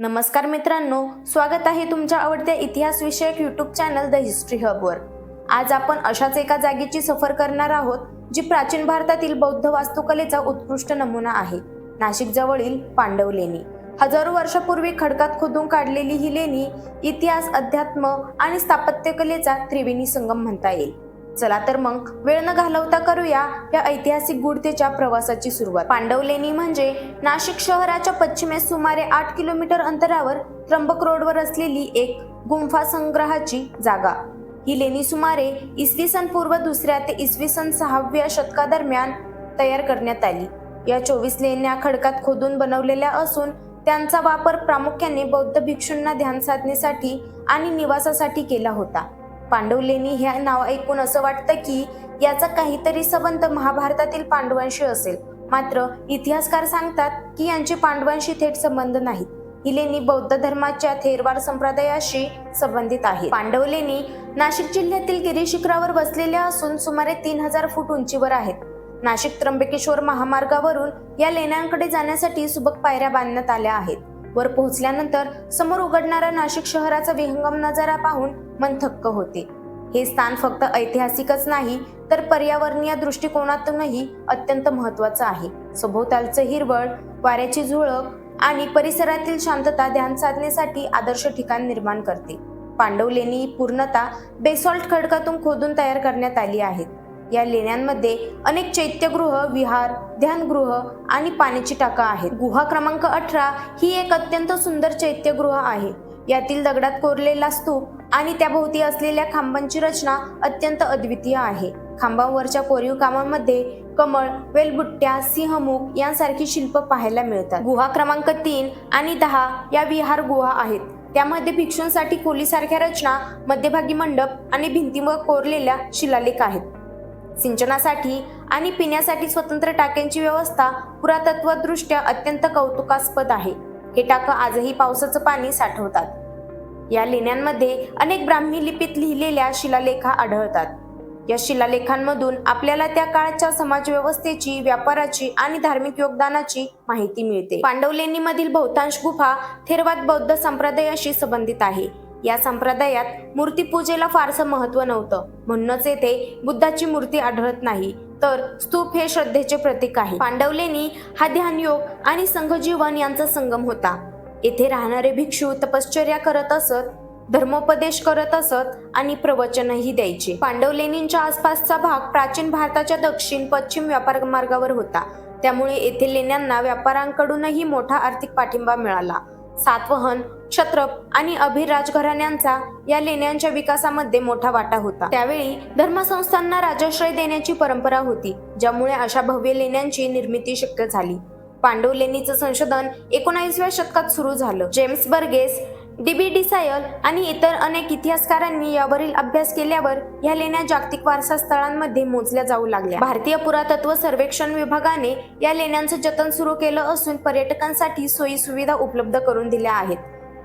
नमस्कार मित्रांनो स्वागत आहे तुमच्या आवडत्या इतिहास विषयक युट्यूब चॅनल द हिस्ट्री हबवर आज आपण अशाच एका जागेची सफर करणार आहोत जी प्राचीन भारतातील बौद्ध वास्तुकलेचा उत्कृष्ट नमुना आहे. नाशिक जवळील पांडव लेणी. हजारो वर्षापूर्वी खडकात खोदून काढलेली ही लेणी इतिहास अध्यात्म आणि स्थापत्यकलेचा त्रिवेणी संगम म्हणता येईल. चला तर मग वेळ न घालवता करूया या ऐतिहासिक गुढतेच्या प्रवासाची सुरुवात. पांडव लेणी म्हणजे नाशिक शहराच्या पश्चिमेस सुमारे आठ किलोमीटर अंतरावर त्र्यंबक रोडवर असलेली एक गुंफा संग्रहाची जागा. ही लेणी सुमारे इसवी सन पूर्व दुसऱ्या ते इसवी सन सहाव्या शतकादरम्यान तयार करण्यात आली. या चोवीस लेण्या खडकात खोदून बनवलेल्या असून त्यांचा वापर प्रामुख्याने बौद्ध भिक्षूंना ध्यान साधनेसाठी आणि निवासासाठी केला होता. पांडवलेणी ह्या नाव ऐकून असं वाटतं की याचा काहीतरी संबंध महाभारतातील पांडवांशी असेल. मात्र इतिहासकार सांगतात की यांचे पांडवांशी थेट संबंध नाहीत ही लेणी बौद्ध धर्माच्या थेरवार संप्रदायाशी संबंधित आहे. पांडव लेणी नाशिक जिल्ह्यातील गिरी शिखरावर असून सुमारे तीन हजार फूट उंचीवर आहेत. नाशिक त्र्यंबकेश्वर महामार्गावरून या लेण्यांकडे जाण्यासाठी सुबक पायऱ्या बांधण्यात आल्या आहेत. वर पोहोचल्यानंतर समोर उघडणारा नाशिक शहराचा विहंगम नजारा पाहून मन थक्क होते. हे स्थान फक्त ऐतिहासिकच नाही तर पर्यावरणीय दृष्टिकोनातूनही अत्यंत महत्वाचं आहे. सभोवतालचं हिरवळ वाऱ्याची झुळक आणि परिसरातील शांतता ध्यान साधण्यासाठी आदर्श ठिकाण निर्माण करते. पांडवलेणी पूर्णता बेसॉल्ट खडकातून खोदून तयार करण्यात आली आहेत. या लेण्यांमध्ये अनेक चैत्यगृह विहार ध्यानगृह आणि पाण्याची टाका आहेत. गुहा क्रमांक अठरा ही एक अत्यंत सुंदर चैत्यगृह आहे. यातील दगडात कोरलेला स्तूप आणि त्याभोवती असलेल्या खांबांची रचना अत्यंत अद्वितीय आहे. खांबांवरच्या कोरीव कामामध्ये कमळ वेलबुट्ट्या सिंहमुख यांसारखी शिल्प पाहायला मिळतात. गुहा क्रमांक तीन आणि दहा या विहार गुहा आहेत. त्यामध्ये भिक्षूंसाठी खोलीसारख्या रचना मध्यभागी मंडप आणि भिंतीवर कोरलेल्या शिलालेख आहेत. सिंचनासाठी आणि पिण्यासाठी स्वतंत्र टाक्यांची व्यवस्था पुरातत्वदृष्ट्या अत्यंत कौतुकास्पद आहे. हे टाकं आजही पावसाचं पाणी साठवतात. या लेण्यांमध्ये अनेक ब्राह्मी लिपीत लिहिलेल्या शिलालेखा आढळतात. या शिलालेखांमधून आपल्याला त्या काळच्या समाजव्यवस्थेची व्यापाराची आणि धार्मिक योगदानाची माहिती मिळते. पांडव लेणीमधील बहुतांश गुफा थेरवाद बौद्ध संप्रदायाशी संबंधित आहे. या संप्रदायात मूर्तीपूजेला फारसं महत्त्व नव्हतं. म्हणूनच येथे बुद्धाची मूर्ती आढळत नाही. तर स्तूप हे श्रद्धेचे प्रतीक आहे. पांडवलेनी हा ध्यानयोग आणि संघजीवन यांचा संगम होता. येथे राहणारे भिक्षू तपश्चर्या करत असत धर्मोपदेश करत असत आणि प्रवचनही द्यायचे. पांडवलेनींच्या आसपासचा भाग प्राचीन भारताच्या दक्षिण पश्चिम व्यापार मार्गावर होता. त्यामुळे येथील लेण्यांना व्यापाऱ्यांकडूनही मोठा आर्थिक पाठिंबा मिळाला. सातवहन क्षत्रप आणि अभिर राजघराण्यांचा या लेण्यांच्या विकासामध्ये मोठा वाटा होता. त्यावेळी धर्मसंस्थांना राजाश्रय देण्याची परंपरा होती ज्यामुळे अशा भव्य लेण्यांची निर्मिती शक्य झाली. पांडव लेणीचं संशोधन एकोणावीसव्या शतकात सुरू झालं. जेम्स बर्गेस डी बी डिसायल आणि इतर अनेक इतिहासकारांनी यावरील अभ्यास केल्यावर या लेण्या जागतिक वारसा स्थळांमध्ये मोजल्या जाऊ लागल्या. भारतीय पुरातत्व सर्वेक्षण विभागाने या लेण्यांचं जतन सुरू केलं असून पर्यटकांसाठी सोयी सुविधा उपलब्ध करून दिल्या आहेत.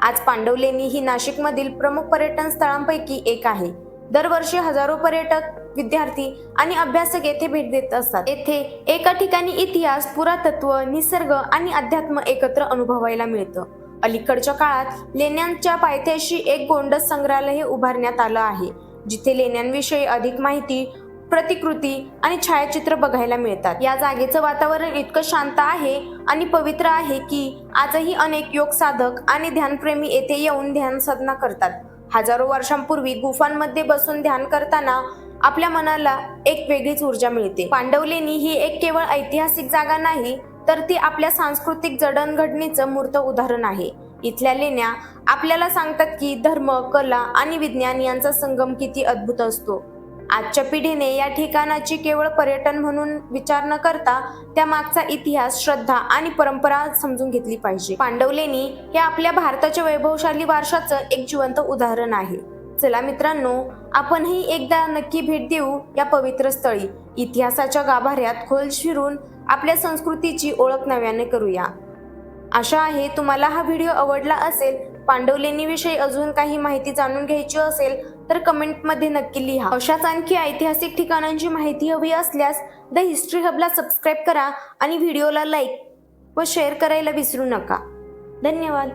आज पांडव लेणी ही नाशिकमधील प्रमुख पर्यटन स्थळांपैकी एक आहे. दरवर्षी हजारो पर्यटक विद्यार्थी आणि अभ्यासक येथे भेट देत असतात. येथे एका ठिकाणी इतिहास पुरातत्व निसर्ग आणि अध्यात्म एकत्र अनुभवायला मिळतं. अलीकडच्या काळात लेण्यांच्या पायथ्याशी एक गोंडस संग्रहालय उभारण्यात आलं आहे जिथे लेण्यांविषयी अधिक माहिती प्रतिकृती आणि छायाचित्र बघायला मिळतात. या जागेचं वातावरण इतकं शांत आहे आणि पवित्र आहे की आजही अनेक योग साधक आणि ध्यानप्रेमी येथे येऊन ध्यान साधना करतात. हजारो वर्षांपूर्वी गुफांमध्ये बसून ध्यान करताना आपल्या मनाला एक वेगळीच ऊर्जा मिळते. पांडवलेणी ही एक केवळ ऐतिहासिक जागा नाही तर ती आपल्या सांस्कृतिक जडणघडणीचं मूर्त उदाहरण आहे. इथल्या लेण्या आपल्याला सांगतात की धर्म कला आणि विज्ञान यांचा संगम किती अद्भुत असतो. आजच्या पिढीने या ठिकाणाची केवळ पर्यटन म्हणून विचार न करता त्या मागचा इतिहास श्रद्धा आणि परंपरा समजून घेतली पाहिजे. पांडव लेणी हे आपल्या भारताच्या वैभवशाली वारशाचं एक जिवंत उदाहरण आहे. चला मित्रांनो आपणही एकदा नक्की भेट देऊ या पवित्र स्थळी. इतिहासाच्या गाभाऱ्यात खोल शिरून आपल्या संस्कृतीची ओळख नव्याने करूया. आशा आहे तुम्हाला हा व्हिडिओ आवडला असेल. पांडवलेणीविषयी अजून काही माहिती जाणून घ्यायची असेल तर कमेंटमध्ये नक्की लिहा. अशाच आणखी ऐतिहासिक ठिकाणांची माहिती हवी असल्यास द हिस्ट्री हबला सबस्क्राईब करा आणि व्हिडिओला लाईक व शेअर करायला विसरू नका. धन्यवाद.